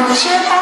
我们先。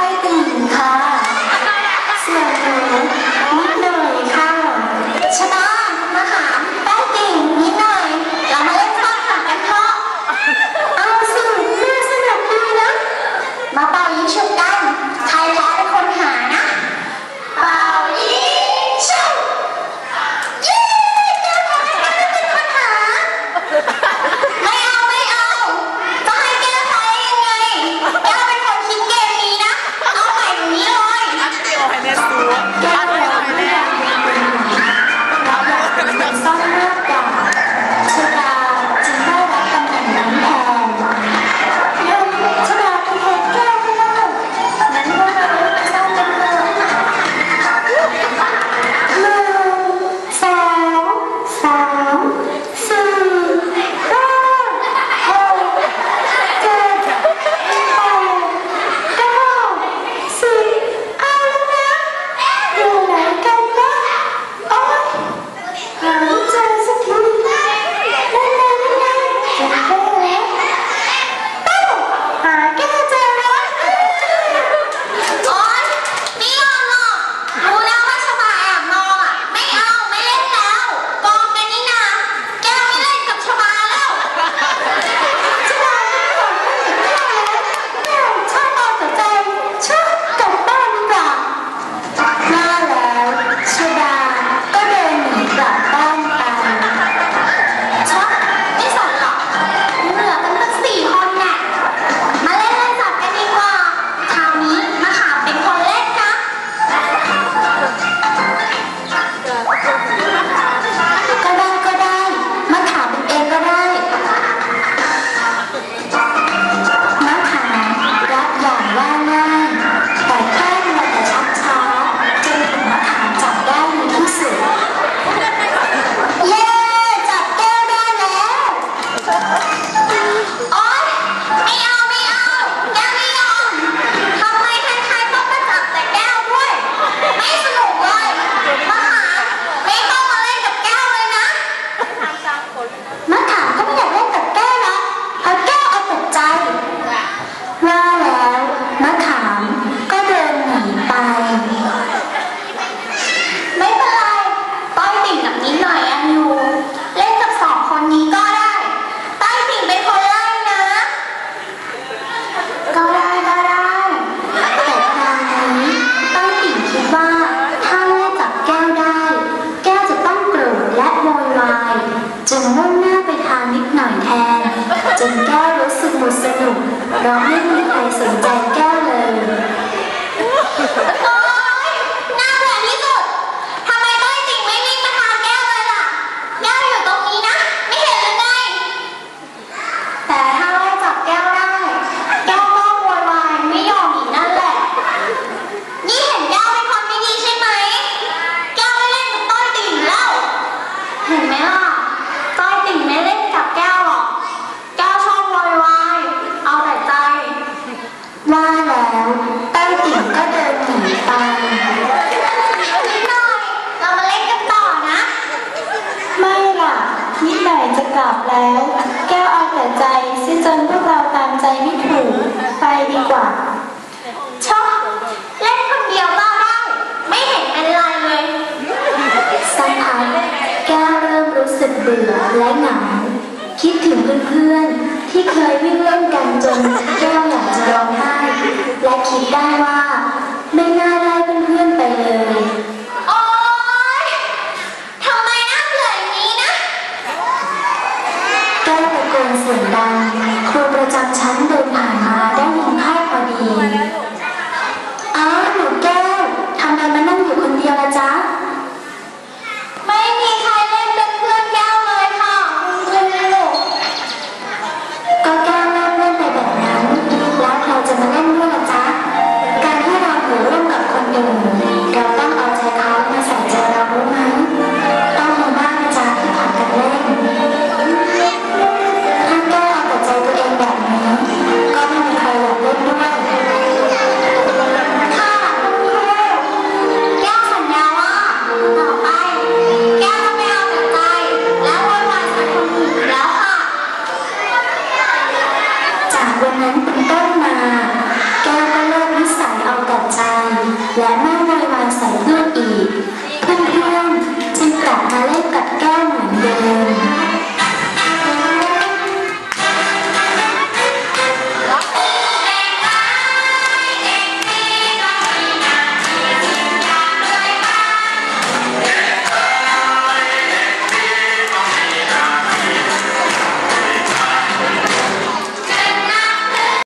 ากจะกลับแล้ว แก้วเอาแต่ใจซิจนพวกเราตามใจไม่ถูก ไปดีกว่า ชอบเล่นคนเดียวบ้าได้ไม่เห็นอะไรเลยสักพักแก้วเริ่มรู้สึกเบื่อและเหงาคิดถึงเพื่อนๆ ที่เคยวิ่งเล่นกันจนแก้วอยากจะร้องไห้และคิดได้ว่าไม่น่า